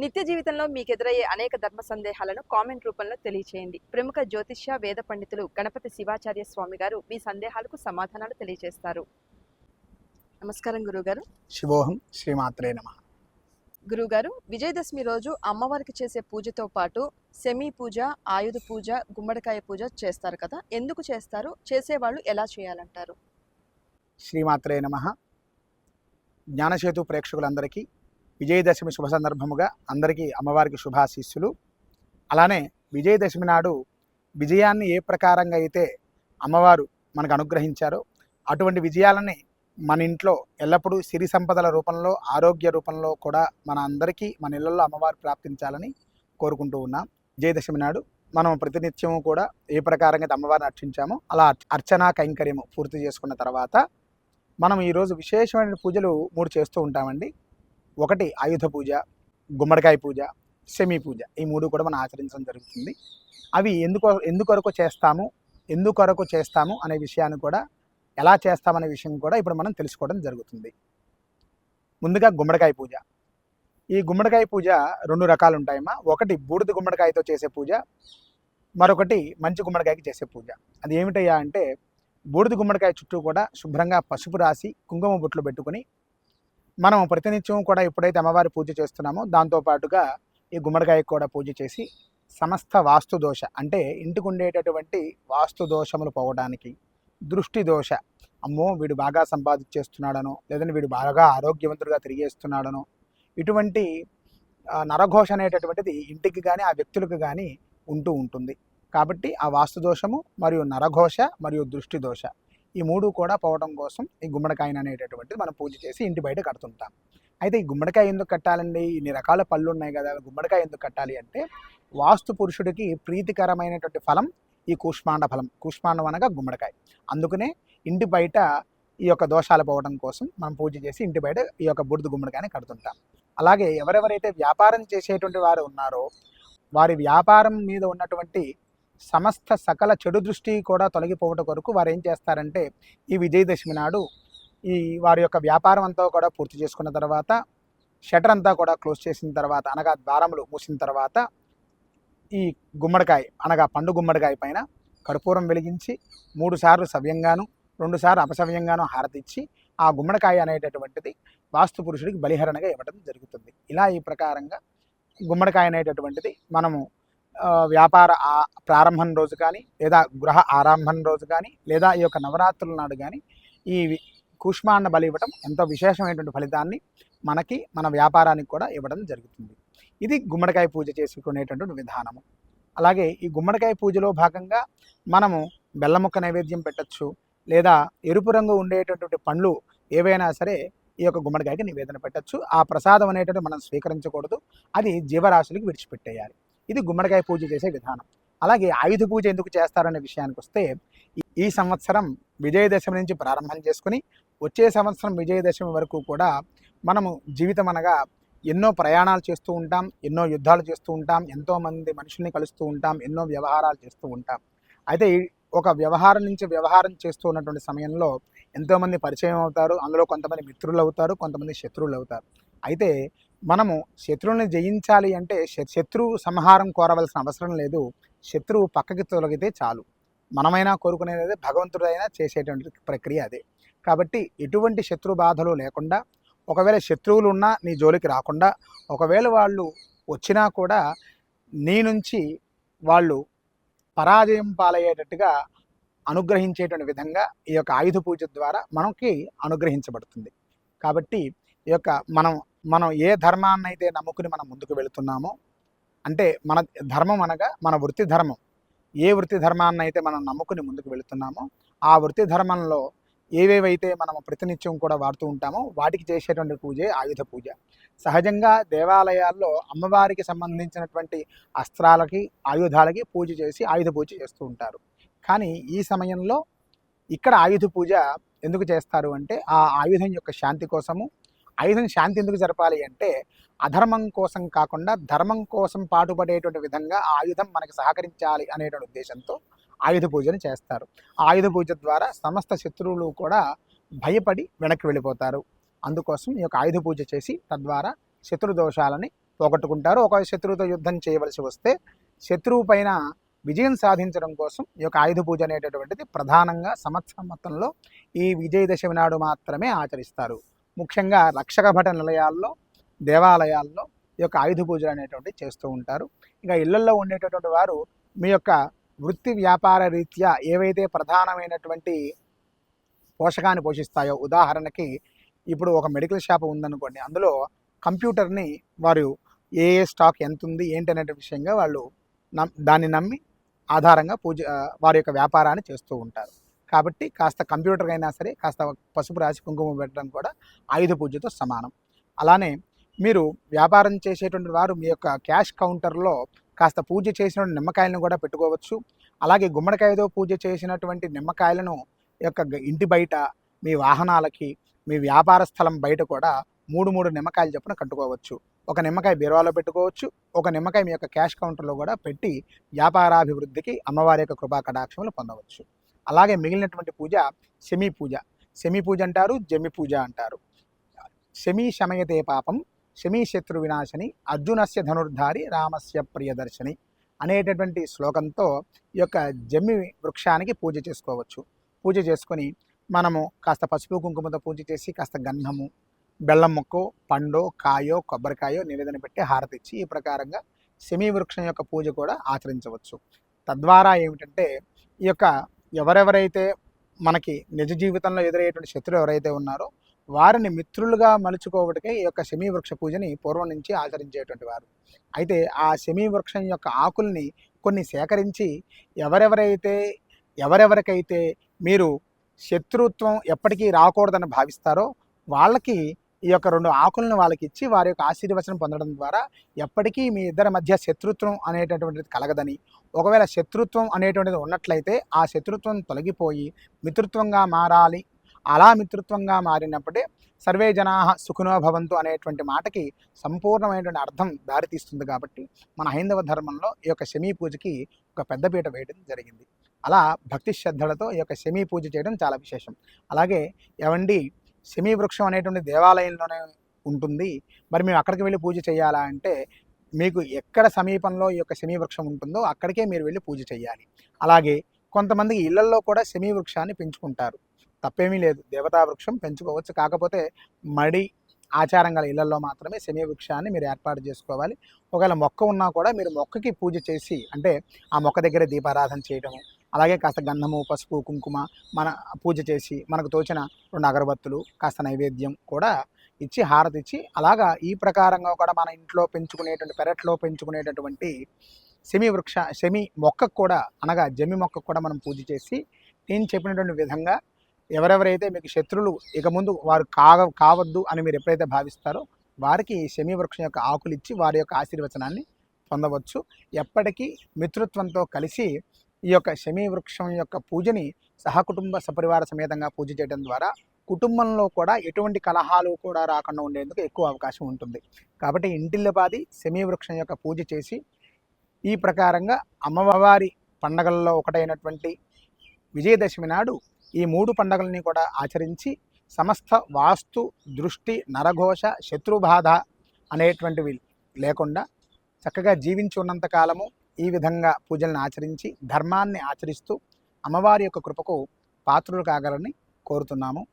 నిత్య జీవితంలో మీకు ఎదురయ్యే అనేక ధర్మ సందేహాలను కామెంట్ రూపంలో తెలియచేయండి. ప్రముఖ జ్యోతిష్య వేద పండితులు గణపతి శివాచార్య స్వామి గారు మీ సందేహాలకు సమాధానాలు తెలియజేస్తారు. నమస్కారం గురుగారు. శివోహం శ్రీమాత్రే నమ. గురుగారు విజయదశమి రోజు అమ్మవారికి చేసే పూజతో పాటు సెమీ పూజ ఆయుధ పూజ గుమ్మడికాయ పూజ చేస్తారు కదా? ఎందుకు చేస్తారు? చేసేవాళ్ళు ఎలా చేయాలంటారు? శ్రీమాత్రే నమ. జ్ఞానసేతు ప్రేక్షకులందరికీ విజయదశమి శుభ సందర్భముగా అందరికీ అమ్మవారికి శుభాశీస్సులు. అలానే విజయదశమి నాడు విజయాన్ని ఏ ప్రకారంగా అయితే అమ్మవారు మనకు అనుగ్రహించారో అటువంటి విజయాలని మన ఇంట్లో ఎల్లప్పుడూ సిరి సంపదల రూపంలో ఆరోగ్య రూపంలో కూడా మన అందరికీ మన ఇళ్ళలో అమ్మవారు ప్రాప్తించాలని కోరుకుంటూ ఉన్నాం. విజయదశమి నాడు మనం ప్రతినిత్యము కూడా ఏ ప్రకారంగా అయితే అమ్మవారిని అర్చించామో అలా అర్చనా కైంకర్యము పూర్తి చేసుకున్న తర్వాత మనం ఈరోజు విశేషమైన పూజలు మూడు చేస్తూ ఉంటామండి. ఒకటి ఆయుధ పూజ గుమ్మడికాయ పూజ సెమీ పూజ. ఈ మూడు కూడా మనం ఆచరించడం జరుగుతుంది. అవి ఎందుకు ఎందుకొరకు చేస్తాము ఎందుకొరకు చేస్తాము అనే విషయాన్ని కూడా ఎలా చేస్తామనే విషయం కూడా ఇప్పుడు మనం తెలుసుకోవడం జరుగుతుంది. ముందుగా గుమ్మడికాయ పూజ. ఈ గుమ్మడికాయ పూజ రెండు రకాలు ఉంటాయమ్మా. ఒకటి బూడిద గుమ్మడికాయతో చేసే పూజ మరొకటి మంచి గుమ్మడికాయకి చేసే పూజ. అది ఏమిటయ్యా అంటే బూడిద గుమ్మడికాయ చుట్టూ కూడా శుభ్రంగా పసుపు రాసి కుంకుమ బొట్లు పెట్టుకుని మనం ప్రతినిత్యం కూడా ఎప్పుడైతే అమ్మవారి పూజ చేస్తున్నామో. దాంతో పాటుగా ఈ గుమ్మడికాయకు కూడా పూజ చేసి సమస్త వాస్తు దోష అంటే ఇంటికి ఉండేటటువంటి వాస్తు దోషములు పోవడానికి దృష్టి దోష. అమ్మో వీడు బాగా సంపాదించేస్తున్నాడనో లేదంటే వీడు బాగా ఆరోగ్యవంతుడిగా తిరిగేస్తున్నాడనో ఇటువంటి నరఘోష అనేటటువంటిది ఇంటికి కానీ ఆ వ్యక్తులకు కానీ ఉంటూ ఉంటుంది. కాబట్టి ఆ వాస్తు దోషము మరియు నరఘోష మరియు దృష్టి దోష. ఈ మూడు కూడా పోవడం కోసం ఈ గుమ్మడికాయను అనేటటువంటిది మనం పూజ చేసి ఇంటి బయట కడుతుంటాం. అయితే ఈ గుమ్మడికాయ ఎందుకు కట్టాలండి? ఇన్ని రకాల పళ్ళు ఉన్నాయి కదా గుమ్మడికాయ ఎందుకు కట్టాలి అంటే వాస్తు పురుషుడికి ప్రీతికరమైనటువంటి ఫలం ఈ కూష్మాండ ఫలం. కూష్మాండం అనగా గుమ్మడికాయ. అందుకనే ఇంటి బయట ఈ యొక్క దోషాలు పోవడం కోసం మనం పూజ చేసి ఇంటి బయట ఈ యొక్క బుడిద గుమ్మడికాయని కడుతుంటాం. అలాగే ఎవరెవరైతే వ్యాపారం చేసేటువంటి వారు ఉన్నారో వారి వ్యాపారం మీద ఉన్నటువంటి సమస్త సకల చెడు దృష్టి కూడా తొలగిపోవట కొరకు వారు ఏం చేస్తారంటే ఈ విజయదశమి నాడు ఈ వారి యొక్క వ్యాపారం అంతా కూడా పూర్తి చేసుకున్న తర్వాత షటర్ అంతా కూడా క్లోజ్ చేసిన తర్వాత అనగా ద్వారములు మూసిన తర్వాత ఈ గుమ్మడికాయ అనగా పండు గుమ్మడికాయ పైన కర్పూరం వెలిగించి మూడు సార్లు సవ్యంగాను రెండు సార్లు అపసవ్యంగాను హారతిచ్చి ఆ గుమ్మడికాయ అనేటటువంటిది వాస్తు పురుషుడికి బలిహరణగా ఇవ్వడం జరుగుతుంది. ఇలా ఈ ప్రకారంగా గుమ్మడికాయ అనేటటువంటిది మనము వ్యాపార ప్రారంభం రోజు కానీ లేదా గృహ ఆరంభం రోజు కానీ లేదా ఈ యొక్క నవరాత్రుల నాడు కానీ ఈ కూష్మాన్న కూష్మాండ బలి ఇవ్వటం ఎంతో విశేషమైనటువంటి ఫలితాన్ని మనకి మన వ్యాపారానికి కూడా ఇవ్వడం జరుగుతుంది. ఇది గుమ్మడికాయ పూజ చేసుకునేటటువంటి విధానము. అలాగే ఈ గుమ్మడికాయ పూజలో భాగంగా మనము బెల్లముక్క నైవేద్యం పెట్టచ్చు లేదా ఎరుపు రంగు ఉండేటటువంటి పండ్లు ఏవైనా సరే ఈ యొక్క గుమ్మడికాయకి నివేదన పెట్టచ్చు. ఆ ప్రసాదం అనేటువంటి మనం స్వీకరించకూడదు. అది జీవరాశులకు విడిచిపెట్టేయాలి. ఇది గుమ్మడికాయ పూజ చేసే విధానం. అలాగే ఆయుధ పూజ ఎందుకు చేస్తారనే విషయానికి వస్తే ఈ- సంవత్సరం విజయదశమి నుంచి ప్రారంభం చేసుకుని వచ్చే సంవత్సరం విజయదశమి వరకు కూడా మనము జీవితం అనగా ఎన్నో ప్రయాణాలు చేస్తూ ఉంటాం ఎన్నో యుద్ధాలు చేస్తూ ఉంటాం ఎంతోమంది మనుషుల్ని కలుస్తూ ఉంటాం ఎన్నో వ్యవహారాలు చేస్తూ ఉంటాం. అయితే ఒక వ్యవహారం నుంచి వ్యవహారం చేస్తూ ఉన్నటువంటి సమయంలో ఎంతోమంది పరిచయం అవుతారు అందులో కొంతమంది మిత్రులు అవుతారు కొంతమంది శత్రువులు అవుతారు. అయితే మనము శత్రువుని జయించాలి అంటే శత్రువు సంహారం కోరవలసిన అవసరం లేదు. శత్రువు పక్కకి తొలగితే చాలు. మనమైనా కోరుకునేది భగవంతుడైనా చేసేటువంటి ప్రక్రియ అదే. కాబట్టి ఎటువంటి శత్రు బాధలు లేకుండా ఒకవేళ శత్రువులు ఉన్నా నీ జోలికి రాకుండా ఒకవేళ వాళ్ళు వచ్చినా కూడా నీ నుంచి వాళ్ళు పరాజయం పాలయ్యేటట్టుగా అనుగ్రహించేటువంటి విధంగా ఈ యొక్క ఆయుధ పూజ ద్వారా మనకి అనుగ్రహించబడుతుంది. కాబట్టి ఈ యొక్క మనం మనం ఏ ధర్మాన్ని అయితే నమ్ముకుని మనం ముందుకు వెళుతున్నామో అంటే మన ధర్మం అనగా మన వృత్తి ధర్మం. ఏ వృత్తి ధర్మాన్ని అయితే మనం నమ్ముకుని ముందుకు వెళుతున్నామో ఆ వృత్తి ధర్మంలో ఏవేవైతే మనం ప్రతినిత్యం కూడా వాడుతూ ఉంటామో వాటికి చేసేటువంటి పూజే ఆయుధ పూజ. సహజంగా దేవాలయాల్లో అమ్మవారికి సంబంధించినటువంటి అస్త్రాలకి ఆయుధాలకి పూజ చేసి ఆయుధ పూజ చేస్తూ ఉంటారు. కానీ ఈ సమయంలో ఇక్కడ ఆయుధ పూజ ఎందుకు చేస్తారు అంటే ఆ ఆయుధం యొక్క శాంతి కోసము ఆయుధం శాంతి ఎందుకు జరపాలి అంటే అధర్మం కోసం కాకుండా ధర్మం కోసం పాటుపడేటువంటి విధంగా ఆయుధం మనకి సహకరించాలి అనేటువంటి ఉద్దేశంతో ఆయుధ పూజను చేస్తారు. ఆయుధ పూజ ద్వారా సమస్త శత్రువులు కూడా భయపడి వెనక్కి వెళ్ళిపోతారు. అందుకోసం ఈ యొక్క ఆయుధ పూజ చేసి తద్వారా శత్రు దోషాలని పోగొట్టుకుంటారు. ఒక శత్రువుతో యుద్ధం చేయవలసి వస్తే శత్రువు పైన విజయం సాధించడం కోసం ఈ యొక్క ఆయుధ పూజ అనేటటువంటిది ప్రధానంగా సంవత్సరం మొత్తంలో ఈ విజయదశమి నాడు మాత్రమే ఆచరిస్తారు. ముఖ్యంగా రక్షక భట నిలయాల్లో దేవాలయాల్లో ఈ యొక్క ఆయుధ పూజలు అనేటువంటివి చేస్తూ ఉంటారు. ఇంకా ఇళ్ళలో ఉండేటటువంటి వారు మీ యొక్క వృత్తి వ్యాపార రీత్యా ఏవైతే ప్రధానమైనటువంటి పోషకాన్ని పోషిస్తాయో ఉదాహరణకి ఇప్పుడు ఒక మెడికల్ షాప్ ఉందనుకోండి అందులో కంప్యూటర్ని వారు ఏ ఏ స్టాక్ ఎంత ఉంది ఏంటి అనే విషయంగా వాళ్ళు నమ్ దాన్ని నమ్మి ఆధారంగా పూజ వారి యొక్క వ్యాపారాన్ని చేస్తూ ఉంటారు. కాబట్టి కాస్త కంప్యూటర్ అయినా సరే కాస్త పసుపు రాసి కుంకుమ పెట్టడం కూడా ఆయుధ పూజతో సమానం. అలానే మీరు వ్యాపారం చేసేటువంటి వారు మీ యొక్క క్యాష్ కౌంటర్లో కాస్త పూజ చేసిన నిమ్మకాయలను కూడా పెట్టుకోవచ్చు. అలాగే గుమ్మడికాయతో పూజ చేసినటువంటి నిమ్మకాయలను యొక్క ఇంటి బయట మీ వాహనాలకి మీ వ్యాపార స్థలం బయట కూడా మూడు మూడు నిమ్మకాయలు చొప్పున కట్టుకోవచ్చు. ఒక నిమ్మకాయ బీరువాలో పెట్టుకోవచ్చు. ఒక నిమ్మకాయ మీ యొక్క క్యాష్ కౌంటర్లో కూడా పెట్టి వ్యాపారాభివృద్ధికి అమ్మవారి యొక్క కృపా కటాక్షములు పొందవచ్చు. అలాగే మిగిలినటువంటి పూజ శమీ పూజ. శమీ పూజ అంటారు జమి పూజ అంటారు. శమీ శమయతే పాపం శమీ శత్రు వినాశని అర్జునస్య ధనుర్ధారి రామస్య ప్రియదర్శని అనేటటువంటి శ్లోకంతో ఈ యొక్క జమ్మి వృక్షానికి పూజ చేసుకోవచ్చు. పూజ చేసుకొని మనము కాస్త పసుపు కుంకుమతో పూజ చేసి కాస్త గంధము బెల్లం ముక్కో పండో కాయో కొబ్బరికాయో నివేదన పెట్టి హారతిచ్చి ఈ ప్రకారంగా శమీ వృక్షం యొక్క పూజ కూడా ఆచరించవచ్చు. తద్వారా ఏమిటంటే ఈ యొక్క ఎవరెవరైతే మనకి నిజ జీవితంలో ఎదురయ్యేటువంటి శత్రువు ఎవరైతే ఉన్నారో వారిని మిత్రులుగా మలుచుకోవటకే ఈ యొక్క శమీ వృక్ష పూజని పూర్వం నుంచి ఆచరించేటువంటి వారు. అయితే ఆ శమీ వృక్షం యొక్క ఆకుల్ని కొన్ని సేకరించి ఎవరెవరైతే ఎవరెవరికైతే మీరు శత్రుత్వం ఎప్పటికీ రాకూడదని భావిస్తారో వాళ్ళకి ఈ యొక్క రెండు ఆకులను వాళ్ళకి ఇచ్చి వారి యొక్క ఆశీర్వచనం పొందడం ద్వారా ఎప్పటికీ మీ ఇద్దరి మధ్య శత్రుత్వం అనేటటువంటిది కలగదని. ఒకవేళ శత్రుత్వం అనేటువంటిది ఉన్నట్లయితే ఆ శత్రుత్వం తొలగిపోయి మిత్రుత్వంగా మారాలి. అలా మిత్రుత్వంగా మారినప్పుడే సర్వే జనా సుఖినో భవంతు అనేటువంటి మాటకి సంపూర్ణమైనటువంటి అర్థం దారితీస్తుంది కాబట్టి మన హైందవ ధర్మంలో ఈ యొక్క శమీ పూజకి ఒక పెద్దపీట వేయడం జరిగింది. అలా భక్తి శ్రద్ధలతో ఈ యొక్క శమీ పూజ చేయడం చాలా విశేషం. అలాగే ఎవండి వృక్షం అనేటువంటి దేవాలయంలోనే ఉంటుంది. మరి మేము అక్కడికి వెళ్ళి పూజ చేయాలా అంటే మీకు ఎక్కడ సమీపంలో ఈ యొక్క శమీ వృక్షం ఉంటుందో అక్కడికే మీరు వెళ్ళి పూజ చేయాలి. అలాగే కొంతమంది ఇళ్ళల్లో కూడా శమీ వృక్షాన్ని పెంచుకుంటారు. తప్పేమీ లేదు. దేవతా వృక్షం పెంచుకోవచ్చు. కాకపోతే మడి ఆచారం గల ఇళ్ళలో మాత్రమే శమీ వృక్షాన్ని మీరు ఏర్పాటు చేసుకోవాలి. ఒకవేళ మొక్క ఉన్నా కూడా మీరు మొక్కకి పూజ చేసి అంటే ఆ మొక్క దగ్గర దీపారాధన చేయడము అలాగే కాస్త గంధము పసుపు కుంకుమ మన పూజ చేసి మనకు తోచిన రెండు అగరబత్తులు కాస్త నైవేద్యం కూడా ఇచ్చి హారతి ఇచ్చి అలాగా ఈ ప్రకారంగా కూడా మన ఇంట్లో పెంచుకునేటువంటి పెరట్లో పెంచుకునేటటువంటి సెమి వృక్ష సెమి మొక్కకు కూడా అనగా జమి మొక్కకు కూడా మనం పూజ చేసి నేను చెప్పినటువంటి విధంగా ఎవరెవరైతే మీకు శత్రులు ఇక ముందు వారు కాగ కావద్దు అని మీరు ఎప్పుడైతే భావిస్తారో వారికి శమి వృక్షం యొక్క ఆకులు ఇచ్చి వారి యొక్క ఆశీర్వచనాన్ని పొందవచ్చు. ఎప్పటికీ మిత్రుత్వంతో కలిసి ఈ యొక్క శమీ వృక్షం యొక్క పూజని సహకుటుంబ సపరివార సమేతంగా పూజ చేయడం ద్వారా కుటుంబంలో కూడా ఎటువంటి కలహాలు కూడా రాకుండా ఉండేందుకు ఎక్కువ అవకాశం ఉంటుంది. కాబట్టి ఇంటిల్లపాది శమీ వృక్షం యొక్క పూజ చేసి ఈ ప్రకారంగా అమ్మవారి పండగల్లో ఒకటైనటువంటి విజయదశమి నాడు ఈ మూడు పండగల్ని కూడా ఆచరించి సమస్త వాస్తు దృష్టి నరఘోష శత్రుబాధ అనేటువంటివి లేకుండా చక్కగా జీవించి ఉన్నంత కాలము ఈ విధంగా పూజలను ఆచరించి ధర్మాన్ని ఆచరిస్తూ అమ్మవారి యొక్క కృపకు పాత్రులు కాగలని కోరుతున్నాము.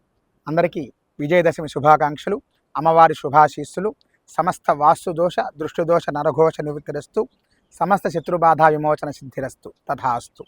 అందరికీ విజయదశమి శుభాకాంక్షలు. అమ్మవారి శుభాశీస్సులు. సమస్త వాస్తుదోష దృష్టిదోష నరఘోష నివృత్తిరస్తు. సమస్త శత్రుబాధ విమోచన సిద్ధిరస్తు. తథాస్తు.